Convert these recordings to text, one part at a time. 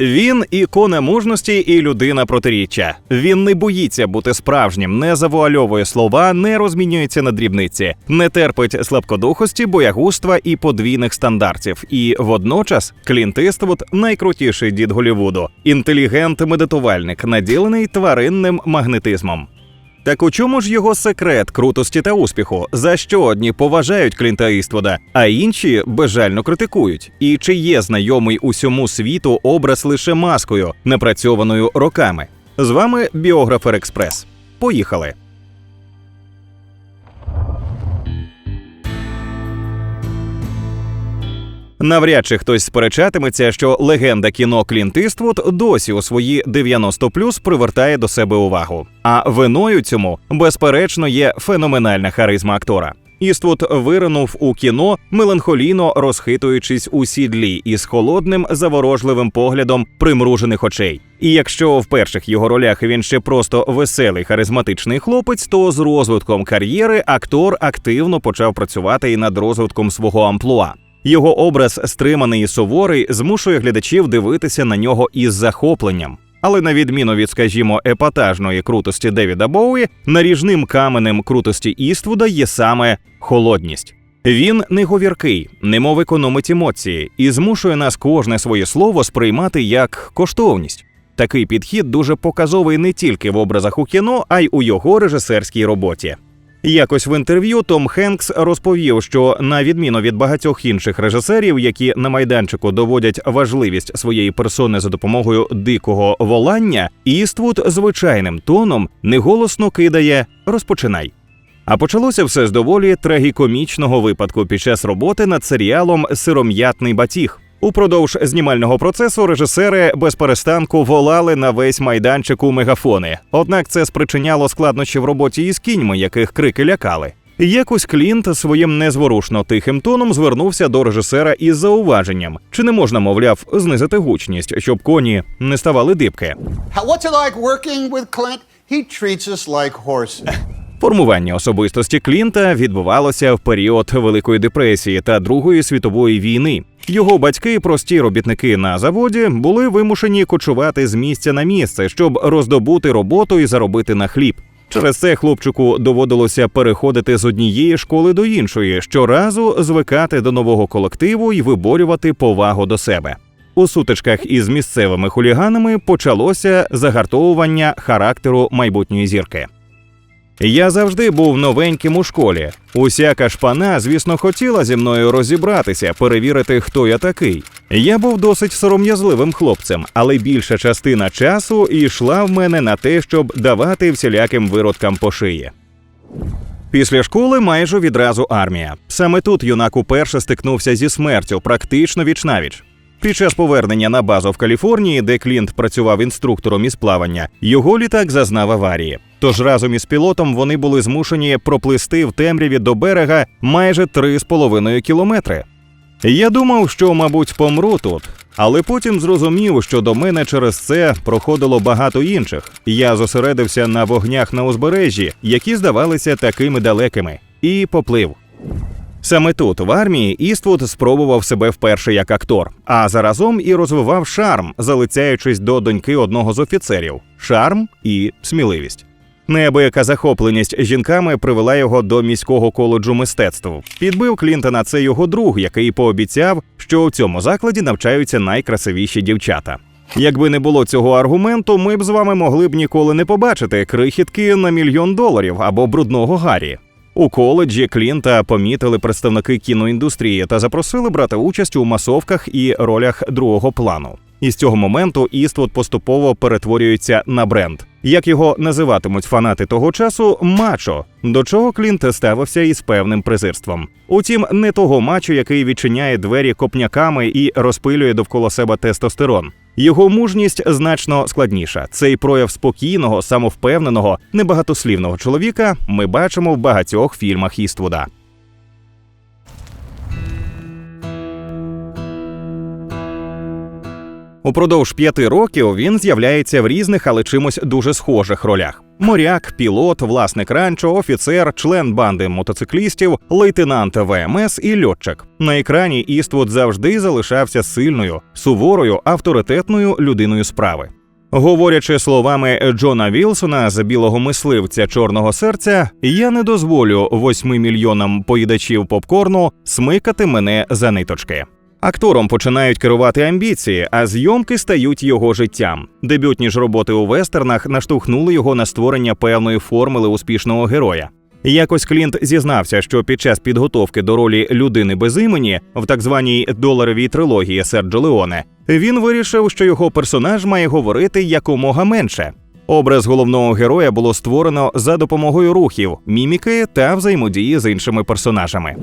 Він ікона мужності і людина протиріччя. Він не боїться бути справжнім, не завуальовує слова, не розмінюється на дрібниці, не терпить слабкодухості, боягузтва і подвійних стандартів. І водночас Клінт Іствуд – найкрутіший дід Голівуду, інтелігент-медитувальник, наділений тваринним магнетизмом. Так у чому ж його секрет крутості та успіху? За що одні поважають Клінта Іствуда, а інші безжально критикують? І чи є знайомий усьому світу образ лише маскою, напрацьованою роками? З вами біографер Експрес. Поїхали. Навряд чи хтось сперечатиметься, що легенда кіно Клінт Іствуд досі у свої 90+, привертає до себе увагу. А виною цьому, безперечно, є феноменальна харизма актора. Іствуд виринув у кіно, меланхолійно розхитуючись у сідлі із холодним заворожливим поглядом примружених очей. І якщо в перших його ролях він ще просто веселий харизматичний хлопець, то з розвитком кар'єри актор активно почав працювати і над розвитком свого амплуа. Його образ стриманий і суворий змушує глядачів дивитися на нього із захопленням. Але на відміну від, скажімо, епатажної крутості Девіда Боуї, наріжним каменем крутості Іствуда є саме холодність. Він не говіркий, немов економить емоції, і змушує нас кожне своє слово сприймати як коштовність. Такий підхід дуже показовий не тільки в образах у кіно, а й у його режисерській роботі. Якось в інтерв'ю Том Хенкс розповів, що на відміну від багатьох інших режисерів, які на майданчику доводять важливість своєї персони за допомогою дикого волання, Іствуд звичайним тоном неголосно кидає Розпочинай. А почалося все з доволі трагікомічного випадку під час роботи над серіалом Сиром'ятний батіг. Упродовж знімального процесу режисери без перестанку волали на весь майданчик у мегафони. Однак це спричиняло складнощі в роботі із кіньми, яких крики лякали. Якось Клінт своїм незворушно тихим тоном звернувся до режисера із зауваженням, чи не можна, мовляв, знизити гучність, щоб коні не ставали дибки. Формування особистості Клінта відбувалося в період Великої депресії та Другої світової війни. Його батьки, прості робітники на заводі, були вимушені кочувати з місця на місце, щоб роздобути роботу і заробити на хліб. Через це хлопчику доводилося переходити з однієї школи до іншої, щоразу звикати до нового колективу і виборювати повагу до себе. У сутичках із місцевими хуліганами почалося загартовування характеру майбутньої зірки. Я завжди був новеньким у школі. Усяка шпана, звісно, хотіла зі мною розібратися, перевірити, хто я такий. Я був досить сором'язливим хлопцем, але більша частина часу йшла в мене на те, щоб давати всіляким виродкам по шиї. Після школи майже відразу армія. Саме тут юнак уперше стикнувся зі смертю, практично вічнавіч. Під час повернення на базу в Каліфорнії, де Клінт працював інструктором із плавання, його літак зазнав аварії. Тож разом із пілотом вони були змушені проплисти в темряві до берега майже 3,5 кілометри. Я думав, що, мабуть, помру тут, але потім зрозумів, що до мене через це проходило багато інших. Я зосередився на вогнях на узбережжі, які здавалися такими далекими, і поплив. Саме тут, в армії, Іствуд спробував себе вперше як актор, а заразом і розвивав шарм, залицяючись до доньки одного з офіцерів шарм і сміливість. Неабияка захопленість жінками привела його до міського коледжу мистецтв. Підбив Клінта на це його друг, який пообіцяв, що у цьому закладі навчаються найкрасивіші дівчата. Якби не було цього аргументу, ми б з вами могли б ніколи не побачити крихітки на мільйон доларів або брудного Гаррі. У коледжі Клінта помітили представники кіноіндустрії та запросили брати участь у масовках і ролях другого плану. І з цього моменту Іствуд поступово перетворюється на бренд. Як його називатимуть фанати того часу, мачо, до чого Клінт ставився із певним презирством. Утім, не того мачо, який відчиняє двері копняками і розпилює довкола себе тестостерон. Його мужність значно складніша. Цей прояв спокійного, самовпевненого, небагатослівного чоловіка ми бачимо в багатьох фільмах Іствуда. Упродовж п'яти років він з'являється в різних, але чимось дуже схожих ролях. Моряк, пілот, власник ранчо, офіцер, член банди мотоциклістів, лейтенант ВМС і льотчик. На екрані Іствуд завжди залишався сильною, суворою, авторитетною людиною справи. Говорячи словами Джона Вілсона з білого мисливця чорного серця, я не дозволю восьми мільйонам поїдачів попкорну смикати мене за ниточки. Актором починають керувати амбіції, а зйомки стають його життям. Дебютні ж роботи у вестернах наштовхнули його на створення певної формули успішного героя. Якось Клінт зізнався, що під час підготовки до ролі людини без імені в так званій доларовій трилогії Серджо Леоне він вирішив, що його персонаж має говорити якомога менше. Образ головного героя було створено за допомогою рухів, міміки та взаємодії з іншими персонажами.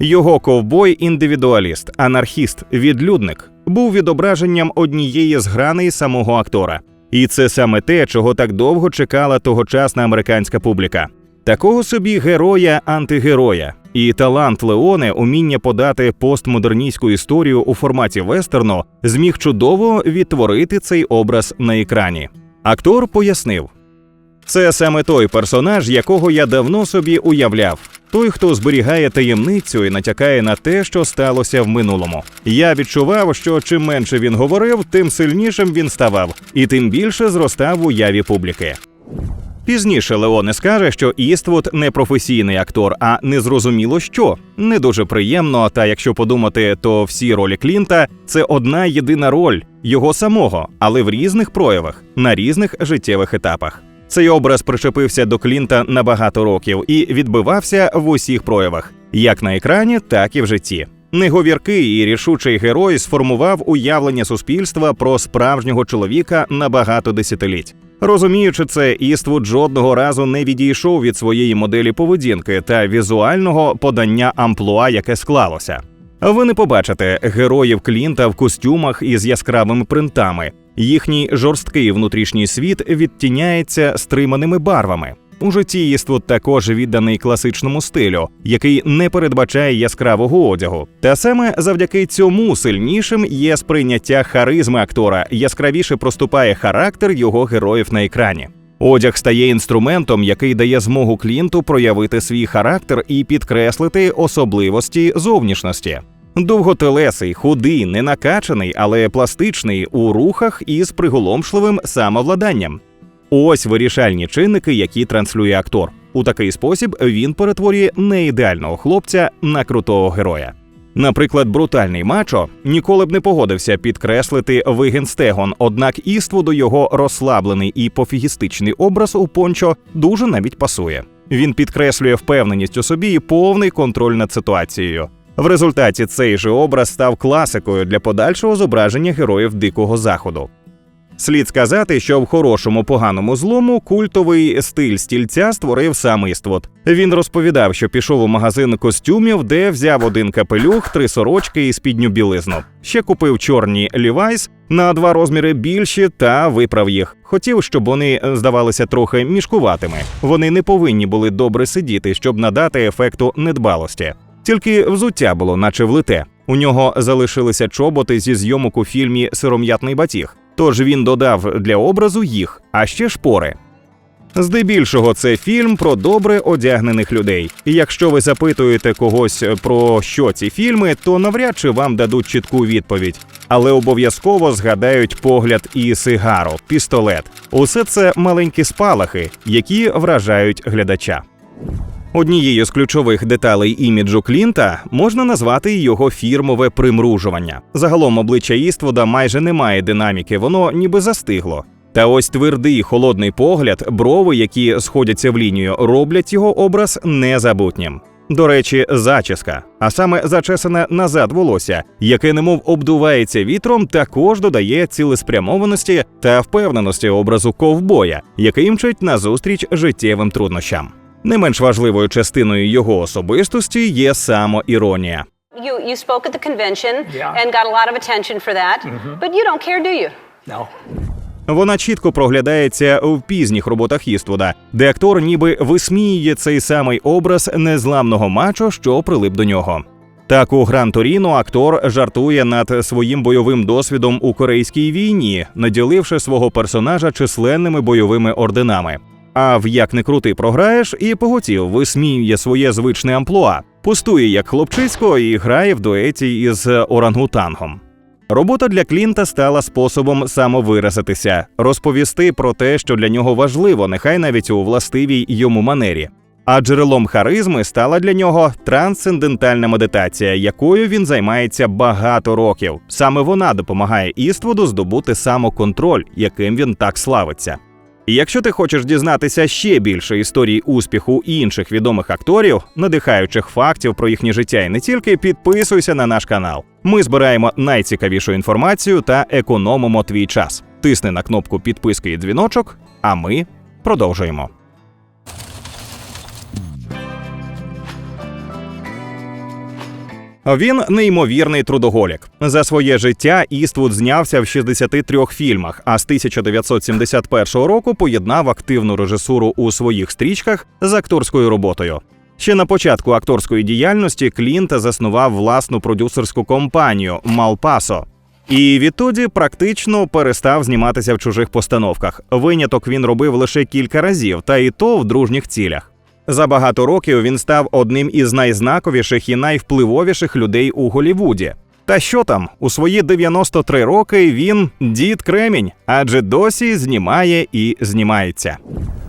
Його ковбой індивідуаліст, анархіст, відлюдник був відображенням однієї з граней самого актора. І це саме те, чого так довго чекала тогочасна американська публіка. Такого собі героя антигероя. І талант Леоне, уміння подати постмодерністську історію у форматі вестерну, зміг чудово відтворити цей образ на екрані. Актор пояснив: це саме той персонаж, якого я давно собі уявляв. Той, хто зберігає таємницю і натякає на те, що сталося в минулому. Я відчував, що чим менше він говорив, тим сильнішим він ставав, і тим більше зростав в уяві публіки. Пізніше Леоне скаже, що Іствуд не професійний актор, а незрозуміло що. Не дуже приємно. Та якщо подумати, то всі ролі Клінта це одна єдина роль його самого, але в різних проявах на різних життєвих етапах. Цей образ причепився до Клінта на багато років і відбивався в усіх проявах, як на екрані, так і в житті. Неговіркий і рішучий герой сформував уявлення суспільства про справжнього чоловіка на багато десятиліть. Розуміючи це, Іствуд жодного разу не відійшов від своєї моделі поведінки та візуального подання амплуа, яке склалося. Ви не побачите героїв Клінта в костюмах із яскравими принтами. Їхній жорсткий внутрішній світ відтіняється стриманими барвами. У житті Іствуд також відданий класичному стилю, який не передбачає яскравого одягу. Та саме завдяки цьому сильнішим є сприйняття харизми актора, яскравіше проступає характер його героїв на екрані. Одяг стає інструментом, який дає змогу клієнту проявити свій характер і підкреслити особливості зовнішності. Довготелесий, худий, не накачаний, але пластичний у рухах із приголомшливим самовладанням. Ось вирішальні чинники, які транслює актор. У такий спосіб він перетворює неідеального хлопця на крутого героя. Наприклад, брутальний мачо ніколи б не погодився підкреслити вигін стегон, однак Іствуду його розслаблений і пофігістичний образ у пончо дуже навіть пасує. Він підкреслює впевненість у собі і повний контроль над ситуацією. В результаті цей же образ став класикою для подальшого зображення героїв дикого заходу. Слід сказати, що в хорошому поганому злому культовий стиль стільця створив сам Іствуд. Він розповідав, що пішов у магазин костюмів, де взяв один капелюх, три сорочки і спідню білизну. Ще купив чорні лівайс на два розміри більші та виправ їх. Хотів, щоб вони здавалися трохи мішкуватими. Вони не повинні були добре сидіти, щоб надати ефекту недбалості. Тільки взуття було, наче влите. У нього залишилися чоботи зі зйомок у фільмі Сиром'ятний батіг. Тож він додав для образу їх, а ще шпори. Здебільшого це фільм про добре одягнених людей. І якщо ви запитуєте когось про що ці фільми, то навряд чи вам дадуть чітку відповідь. Але обов'язково згадають погляд і сигару, пістолет. Усе це маленькі спалахи, які вражають глядача. Однією з ключових деталей іміджу Клінта можна назвати його фірмове примружування. Загалом обличчя Іствуда майже не має динаміки, воно ніби застигло. Та ось твердий холодний погляд, брови, які сходяться в лінію, роблять його образ незабутнім. До речі, зачіска, а саме зачесане назад волосся, яке немов обдувається вітром, також додає цілеспрямованості та впевненості образу ковбоя, який мчить назустріч життєвим труднощам. Не менш важливою частиною його особистості є самоіронія. You, you spoke at the convention Yeah. and got a lot of attention for that, but you don't care, do you? No. Вона чітко проглядається в пізніх роботах Іствуда, де актор ніби висміює цей самий образ незламного мачо, що прилип до нього. Так у Гран Торіно актор жартує над своїм бойовим досвідом у корейській війні, наділивши свого персонажа численними бойовими орденами. А в як не крути програєш, і поготів висміює своє звичне амплуа, пустує як хлопчисько і грає в дуеті із орангутангом. Робота для Клінта стала способом самовиразитися, розповісти про те, що для нього важливо, нехай навіть у властивій йому манері. А джерелом харизми стала для нього трансцендентальна медитація, якою він займається багато років. Саме вона допомагає Іствуду здобути самоконтроль, яким він так славиться. І якщо ти хочеш дізнатися ще більше історій успіху інших відомих акторів, надихаючих фактів про їхнє життя і не тільки, підписуйся на наш канал. Ми збираємо найцікавішу інформацію та економимо твій час. Тисни на кнопку підписки і дзвіночок, а ми продовжуємо. Він неймовірний трудоголік. За своє життя Іствуд знявся в 63 фільмах, а з 1971 року поєднав активну режисуру у своїх стрічках з акторською роботою. Ще на початку акторської діяльності Клінт заснував власну продюсерську компанію Малпасо. І відтоді практично перестав зніматися в чужих постановках. Виняток він робив лише кілька разів, та і то в дружніх цілях. За багато років він став одним із найзнаковіших і найвпливовіших людей у Голівуді. Та що там, у свої 93 роки він дід Кремінь, адже досі знімає і знімається.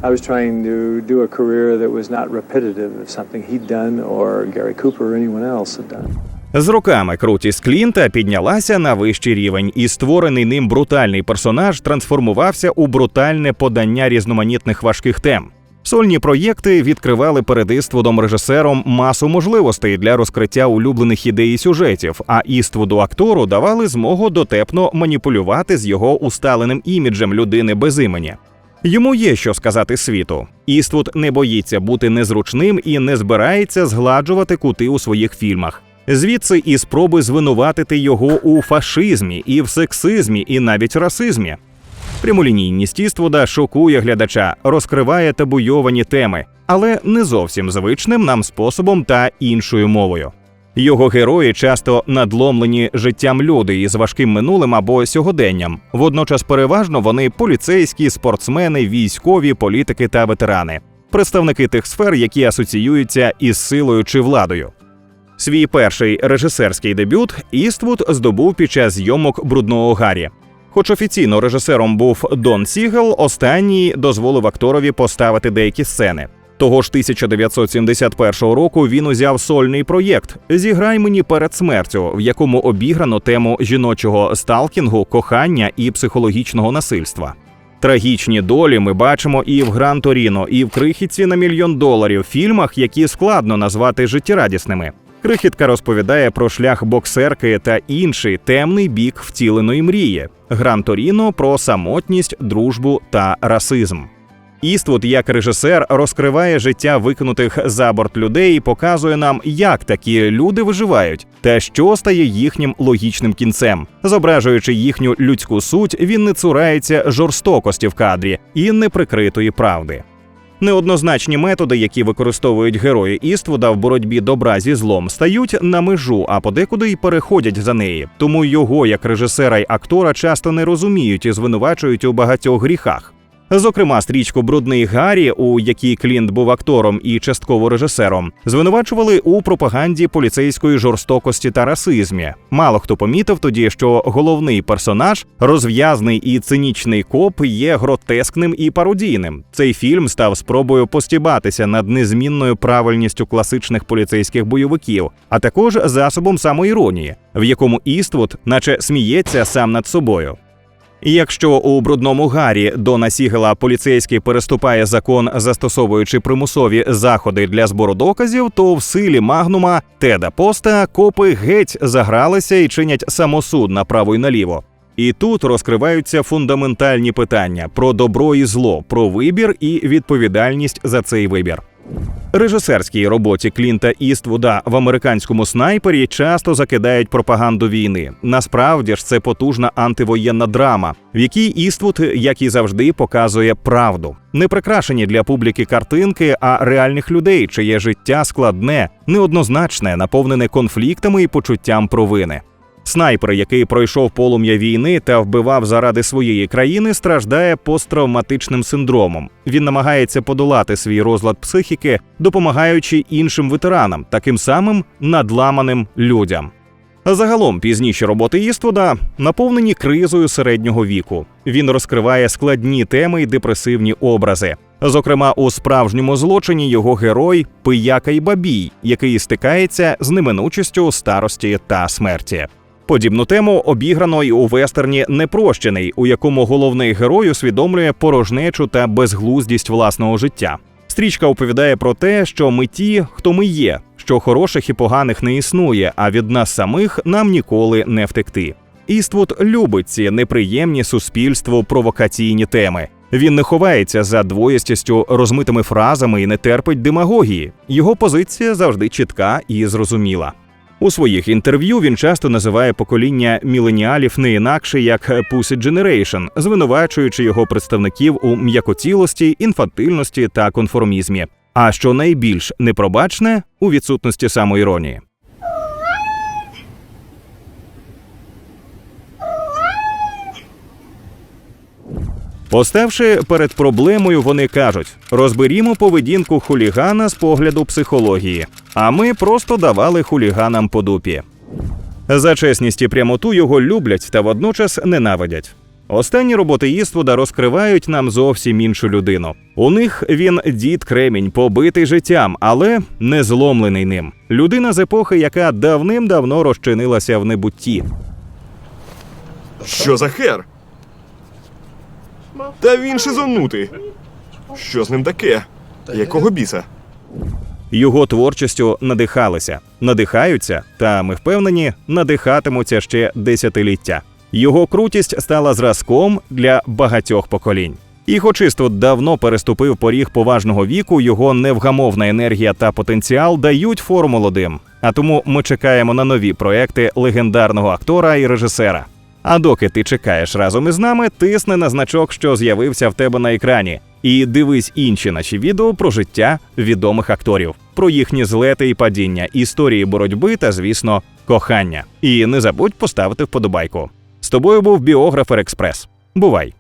I was trying to do a career that was not repetitive of something he'd done or Gary Cooper or anyone else had done. З роками крутість Клінта піднялася на вищий рівень, і створений ним брутальний персонаж трансформувався у брутальне подання різноманітних важких тем. Сольні проєкти відкривали перед Іствудом режисером масу можливостей для розкриття улюблених ідей і сюжетів, а Іствуду актору давали змогу дотепно маніпулювати з його усталеним іміджем людини без імені. Йому є що сказати світу. Іствуд не боїться бути незручним і не збирається згладжувати кути у своїх фільмах. Звідси і спроби звинуватити його у фашизмі, і в сексизмі, і навіть расизмі. Прямолінійність Іствуда шокує глядача, розкриває табуйовані теми, але не зовсім звичним нам способом та іншою мовою. Його герої часто надломлені життям люди із важким минулим або сьогоденням. Водночас, переважно вони поліцейські, спортсмени, військові, політики та ветерани, представники тих сфер, які асоціюються із силою чи владою. Свій перший режисерський дебют Іствуд здобув під час зйомок брудного Гаррі. Хоч офіційно режисером був Дон Сігел, останній дозволив акторові поставити деякі сцени. Того ж 1971 року він узяв сольний проєкт Зіграй мені перед смертю, в якому обіграно тему жіночого сталкінгу, кохання і психологічного насильства. Трагічні долі ми бачимо і в Гран Торіно, і в крихітці на мільйон доларів фільмах, які складно назвати життєрадісними. Крихітка розповідає про шлях боксерки та інший темний бік втіленої мрії. Гран Торіно про самотність, дружбу та расизм. Іствуд, як режисер, розкриває життя викинутих за борт людей і показує нам, як такі люди виживають, та що стає їхнім логічним кінцем. Зображуючи їхню людську суть, він не цурається жорстокості в кадрі і неприкритої правди. Неоднозначні методи, які використовують герої Іствуда в боротьбі добра зі злом, стають на межу, а подекуди й переходять за неї. Тому його, як режисера й актора, часто не розуміють і звинувачують у багатьох гріхах. Зокрема, стрічку Брудний Гаррі, у якій Клінт був актором і частково режисером, звинувачували у пропаганді поліцейської жорстокості та расизмі. Мало хто помітив тоді, що головний персонаж, розв'язний і цинічний коп, є гротескним і пародійним. Цей фільм став спробою постібатися над незмінною правильністю класичних поліцейських бойовиків, а також засобом самоіронії, в якому Іствуд, наче сміється сам над собою. І Якщо у брудному гарі Дона Сігела поліцейський переступає закон, застосовуючи примусові заходи для збору доказів, то в силі магнума Теда Поста копи геть загралися і чинять самосуд направо й наліво. І тут розкриваються фундаментальні питання про добро і зло, про вибір і відповідальність за цей вибір. Режисерській роботі Клінта Іствуда в американському снайпері часто закидають пропаганду війни. Насправді ж це потужна антивоєнна драма, в якій Іствуд, як і завжди, показує правду. Не прикрашені для публіки картинки, а реальних людей, чиє життя складне, неоднозначне, наповнене конфліктами і почуттям провини. Снайпер, який пройшов полум'я війни та вбивав заради своєї країни, страждає посттравматичним синдромом. Він намагається подолати свій розлад психіки, допомагаючи іншим ветеранам, таким самим надламаним людям. Загалом пізніші роботи Іствуда наповнені кризою середнього віку. Він розкриває складні теми й депресивні образи. Зокрема, у справжньому злочині його герой пияка й бабій, який стикається з неминучістю старості та смерті. Подібну тему обіграно й у вестерні Непрощений, у якому головний герой усвідомлює порожнечу та безглуздість власного життя. Стрічка оповідає про те, що ми ті, хто ми є, що хороших і поганих не існує, а від нас самих нам ніколи не втекти. Іствуд любить ці неприємні суспільству провокаційні теми. Він не ховається за двоєстістю розмитими фразами і не терпить демагогії. Його позиція завжди чітка і зрозуміла. У своїх інтерв'ю він часто називає покоління міленіалів не інакше як Pussy Generation, звинувачуючи його представників у м'якотілості, інфантильності та конформізмі. А що найбільш непробачне у відсутності самоіронії. Поставши перед проблемою, вони кажуть: розберімо поведінку хулігана з погляду психології. А ми просто давали хуліганам по дупі. За чесність і прямоту його люблять та водночас ненавидять. Останні роботи Іствуда розкривають нам зовсім іншу людину. У них він дід Кремінь, побитий життям, але не зломлений ним. Людина з епохи, яка давним-давно розчинилася в небутті. Що за хер? Та він шизонутий. Що з ним таке? Якого біса? Його творчістю надихалися, надихаються, та ми впевнені, надихатимуться ще десятиліття. Його крутість стала зразком для багатьох поколінь. І хоч Іствуд давно переступив поріг поважного віку, його невгамовна енергія та потенціал дають фору молодим. А тому ми чекаємо на нові проекти легендарного актора і режисера. А доки ти чекаєш разом із нами, тисни на значок, що з'явився в тебе на екрані, і дивись інші наші відео про життя відомих акторів, про їхні злети і падіння, історії боротьби та, звісно, кохання. І не забудь поставити вподобайку. З тобою був біографер Експрес. Бувай!